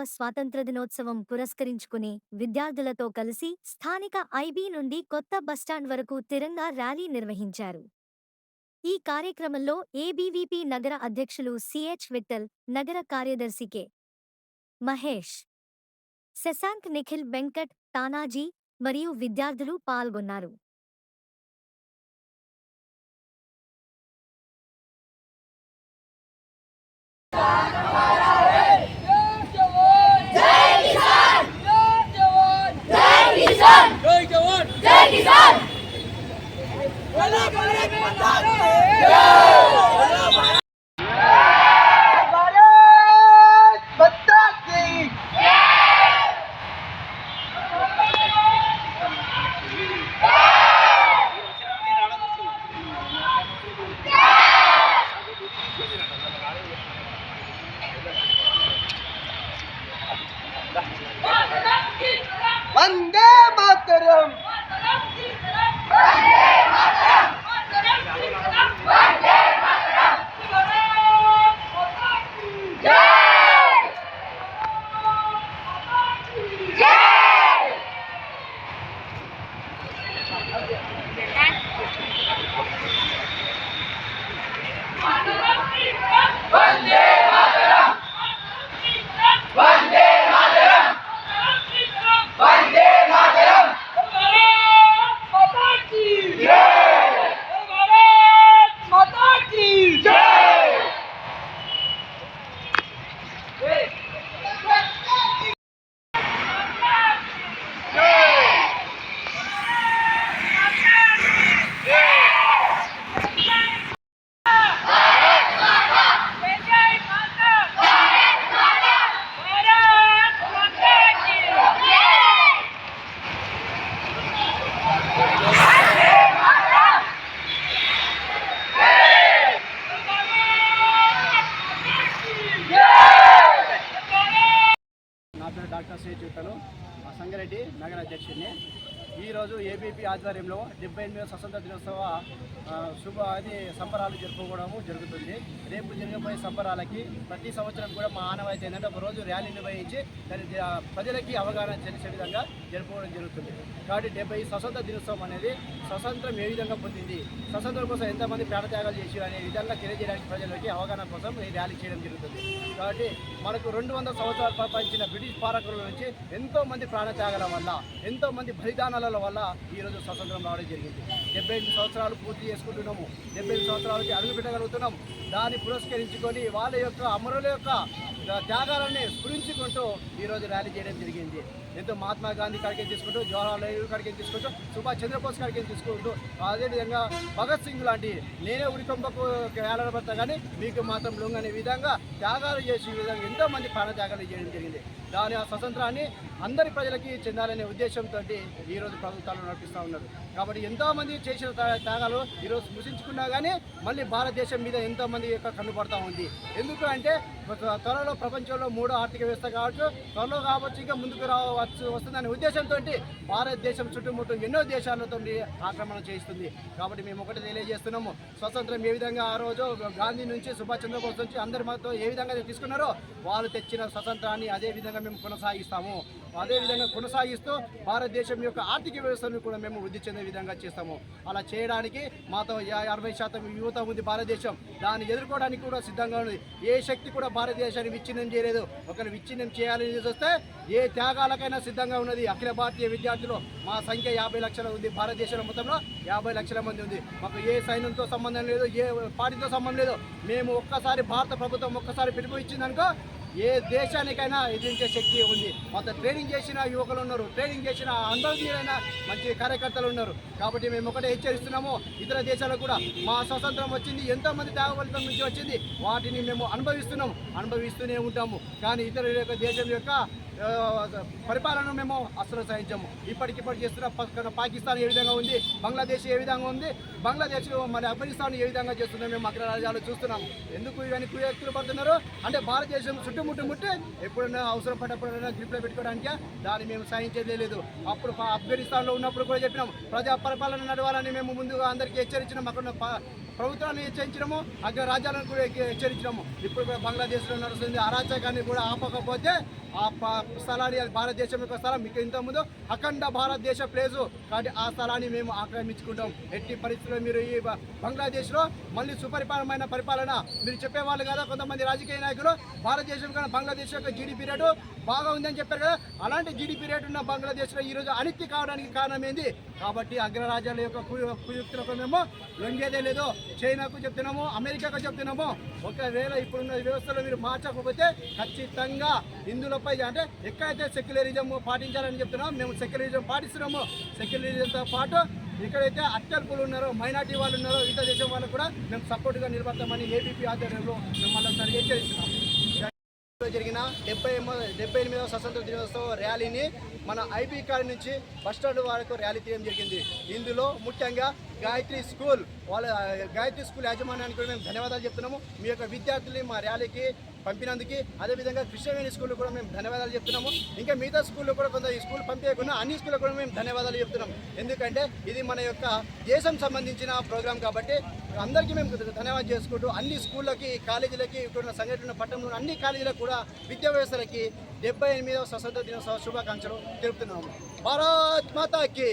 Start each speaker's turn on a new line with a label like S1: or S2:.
S1: పదవ స్వాతంత్ర దినోత్సవం పురస్కరించుకుని విద్యార్థులతో కలిసి స్థానిక ఐబీ నుండి కొత్త బస్టాండ్ వరకు తిరంగా ర్యాలీ నిర్వహించారు. ఈ కార్యక్రమంలో ఏబీవీపీ నగర అధ్యక్షులు సిహెచ్ విట్టల్ నగర కార్యదర్శి కె. మహేష్ శశాంక్ నిఖిల్ వెంకట్ తానాజీ మరియు విద్యార్థులు పాల్గొన్నారు.
S2: జై
S3: ನಗರಾಧ್ಯಕ್ಷನೇ ఈరోజు ఏబీపీ ఆధ్వర్యంలో డెబ్బై ఎనిమిదవ స్వతంత్ర దినోత్సవ శుభ అది సంబరాలు జరుపుకోవడము జరుగుతుంది. రేపు జరగబోయే సంబరాలకి ప్రతి సంవత్సరం కూడా మా ఆనవాయితీ ఏంటంటే ఒకరోజు ర్యాలీ నిర్వహించి దాని ప్రజలకి అవగాహన చేసే విధంగా జరుపుకోవడం జరుగుతుంది. కాబట్టి డెబ్బై స్వతంత్ర దినోత్సవం అనేది స్వతంత్రం ఏ విధంగా పొందింది స్వతంత్రం కోసం ఎంతమంది ప్రాణత్యాగాలు చేసి అనే విధంగా తెలియజేయడానికి ప్రజలకి అవగాహన కోసం ఈ ర్యాలీ చేయడం జరుగుతుంది. కాబట్టి మనకు రెండు వందల సంవత్సరాలు పరిపాలించిన బ్రిటిష్ పాలకుల నుంచి ఎంతోమంది ప్రాణత్యాగాల వల్ల ఎంతో మంది పోరాటాల వల్ల ఈరోజు స్వతంత్రం రావడం జరిగింది. డెబ్బై ఎనిమిది సంవత్సరాలు పూర్తి చేసుకుంటున్నాము. డెబ్బై ఎనిమిది సంవత్సరాలకి అడుగు పెట్టగలుగుతున్నాం దాన్ని పురస్కరించుకొని వాళ్ళ యొక్క అమరుల యొక్క త్యాగాలని స్ఫురించుకుంటూ ఈరోజు ర్యాలీ చేయడం జరిగింది. ఎంతో మహాత్మా గాంధీ కాడికి తీసుకుంటూ జవహర్లాల్ నెహ్రూ కాడికి తీసుకుంటూ సుభాష్ చంద్రబోస్ కాడికి తీసుకుంటూ అదేవిధంగా భగత్ సింగ్ లాంటి నేనే ఉరికొంపకు వేలాడబడతా కానీ మీకు మాత్రం లొంగనే విధంగా త్యాగాలు చేసే విధంగా ఎంతో మంది ప్రాణ త్యాగాలు చేయడం జరిగింది. దాని ఆ స్వతంత్రాన్ని అందరి ప్రజలకి చెందాలనే ఉద్దేశంతో ఈరోజు ప్రభుత్వాలు నడిపిస్తూ ఉన్నారు. కాబట్టి ఎంతోమంది చేసిన త్యాగాలు ఈరోజు స్మృశించుకున్నా కానీ మళ్ళీ భారతదేశం మీద ఎంతోమంది యొక్క కన్నుపడతా ఉంది. ఎందుకు అంటే త్వరలో ప్రపంచంలో మూడో ఆర్థిక వ్యవస్థ కావచ్చు త్వరలో కావచ్చు ఇంకా ముందుకు వచ్చు వస్తుందనే ఉద్దేశంతో భారతదేశం చుట్టుముట్టు ఎన్నో దేశాలతో ఆక్రమణ చేయిస్తుంది. కాబట్టి మేము ఒకటి తెలియజేస్తున్నాము. స్వతంత్రం ఏ విధంగా ఆ రోజు గాంధీ నుంచి సుభాష్ చంద్రబోస్ నుంచి అందరి మాతో ఏ విధంగా తీసుకున్నారో వాళ్ళు తెచ్చిన స్వతంత్రాన్ని అదే విధంగా మేము కొనసాగిస్తాము. అదే విధంగా కొనసాగిస్తూ భారతదేశం యొక్క ఆర్థిక వ్యవస్థను కూడా మేము వృద్ధి చెందే విధంగా చేస్తాము. అలా చేయడానికి మాతో అరవై శాతం యువత ఉంది భారతదేశం. దాన్ని ఎదుర్కోవడానికి కూడా సిద్ధంగా ఉంది. ఏ శక్తి కూడా భారతదేశాన్ని విచ్ఛిన్నం చేయలేదు. ఒకరు విచ్ఛిన్నం చేయాలని చూస్తే ఏ త్యాగాలకైనా సిద్ధంగా ఉన్నది అఖిల భారతీయ విద్యార్థులు. మా సంఖ్య యాభై లక్షల ఉంది భారతదేశంలో మొత్తంలో. యాభై లక్షల మంది ఉంది. మాకు ఏ సైన్యంతో సంబంధం లేదు ఏ పార్టీతో సంబంధం లేదు. మేము ఒక్కసారి భారత ప్రభుత్వం ఒక్కసారి పిలుపు ఇచ్చిందనుకో ఏ దేశానికైనా ఎదిరించే శక్తి ఉంది. మొత్తం ట్రైనింగ్ చేసిన యువకులు ఉన్నారు. ట్రైనింగ్ చేసిన అనుభవజ్ఞులైన మంచి కార్యకర్తలు ఉన్నారు. కాబట్టి మేము ఒకటే హెచ్చరిస్తున్నాము. ఇతర దేశాలకు కూడా మా స్వతంత్రం వచ్చింది. ఎంతో మంది నుంచి వచ్చింది. వాటిని మేము అనుభవిస్తున్నాము. అనుభవిస్తూనే ఉంటాము. కానీ ఇతర యొక్క దేశం యొక్క పరిపాలన మేము అస్సలు సహించాము ఇప్పటికిప్పటి చేస్తున్న పాకిస్తాన్ ఏ విధంగా ఉంది? బంగ్లాదేశ్ ఏ విధంగా ఉంది? బంగ్లాదేశ్ మరి ఆఫ్ఘనిస్తాన్ ఏ విధంగా చేస్తుందో మేము అక్కడ రాజ్యాలు చూస్తున్నాము. ఎందుకు ఇవన్నీ కుయక్తులు పడుతున్నారు? అంటే భారతదేశం చుట్టుముట్టు ముట్టి ఎప్పుడైనా అవసరం పడ్డప్పుడైనా గ్రిప్లో పెట్టుకోవడానికి? దాన్ని మేము సహించేది లేదు. అప్పుడు పా- ఆఫ్ఘనిస్తాన్లో ఉన్నప్పుడు కూడా చెప్పినాం. ప్రజా పరిపాలన నడవాలని మేము ముందుగా అందరికీ హెచ్చరించినాం. అక్కడ ప్రభుత్వాన్ని హెచ్చరించడము అక్కడ రాజ్యాలను కూడా హెచ్చరించడము ఇప్పుడు కూడా బంగ్లాదేశ్లో నడుస్తుంది. అరాచకాన్ని కూడా ఆపకపోతే ఆ ప- స్థలాన్ని భారతదేశం యొక్క స్థలం. మీకు ఇంతకుముందు అఖండ భారతదేశ ప్లేసు. కాబట్టి ఆ స్థలాన్ని మేము ఆక్రమించుకుంటాం. ఎట్టి పరిస్థితుల్లో మీరు ఈ బంగ్లాదేశ్లో మళ్ళీ సుపరిపాలనమైన పరిపాలన. మీరు చెప్పేవాళ్ళు కదా? కొంతమంది రాజకీయ నాయకులు భారతదేశం కన్నా బంగ్లాదేశ్ యొక్క జీడిపి రేటు బాగా ఉందని చెప్పారు కదా. అలాంటి జీడిపి రేటు ఉన్న బంగ్లాదేశ్లో ఈరోజు అనిత్తి కావడానికి కారణం ఏంది కాబట్టి అగ్రరాజ్యాల యొక్క కుయుక్తులకు మేము లొంగేదే లేదు. చైనాకు చెప్తున్నాము అమెరికాకు చెప్తున్నాము. ఒకవేళ ఇప్పుడున్న వ్యవస్థలో మీరు మార్చకపోతే ఖచ్చితంగా ఇందులపై అంటే ఎక్కడైతే సెక్యులరిజం పాటించాలని చెప్తున్నామో మేము సెక్యులరిజం పాటిస్తున్నాము. సెక్యులరిజంతో పాటు ఎక్కడైతే అత్యల్పులు ఉన్నారో మైనార్టీ వాళ్ళు ఉన్నారో ఇతర దేశం వాళ్ళు కూడా మేము సపోర్ట్గా నిలబడతామని ఏబీపీ ఆధ్వర్యంలో మేము మళ్ళీ హెచ్చరిస్తున్నాము. జరిగిన డెబ్బై డెబ్బై ఎనిమిదవ స్వతంత్ర దినోత్సవ ర్యాలీని మన ఐబీ కాలేజ్ నుంచి బస్ స్టాండ్ వరకు ర్యాలీ తీయడం జరిగింది. ఇందులో ముఖ్యంగా గాయత్రి స్కూల్ వాళ్ళ గాయత్రి స్కూల్ యాజమాన్యానికి కూడా మేము ధన్యవాదాలు చెప్తున్నాము. మీ యొక్క విద్యార్థుల్ని మా ర్యాలీకి పంపినందుకు. అదేవిధంగా కృష్ణవేణి స్కూల్ కూడా మేము ధన్యవాదాలు చెప్తున్నాము. ఇంకా మిగతా స్కూల్లో కూడా కొంత ఈ స్కూల్ పంపించకుండా అన్ని స్కూల్లో కూడా మేము ధన్యవాదాలు చెప్తున్నాం ఎందుకంటే ఇది మన యొక్క దేశం సంబంధించిన ప్రోగ్రాం కాబట్టి అందరికీ మేము ధన్యవాదాలు చేసుకుంటూ అన్ని స్కూళ్ళకి కాలేజీలకి ఇక్కడ సంఘటన పట్టణంలో అన్ని కాలేజీలకు కూడా విద్యా వ్యవస్థలకి డెబ్బై ఎనిమిదవ స్వతంత్ర దినోత్సవ శుభాకాంక్షలు తెలుపుతున్నాము. భారత్ మాతాకి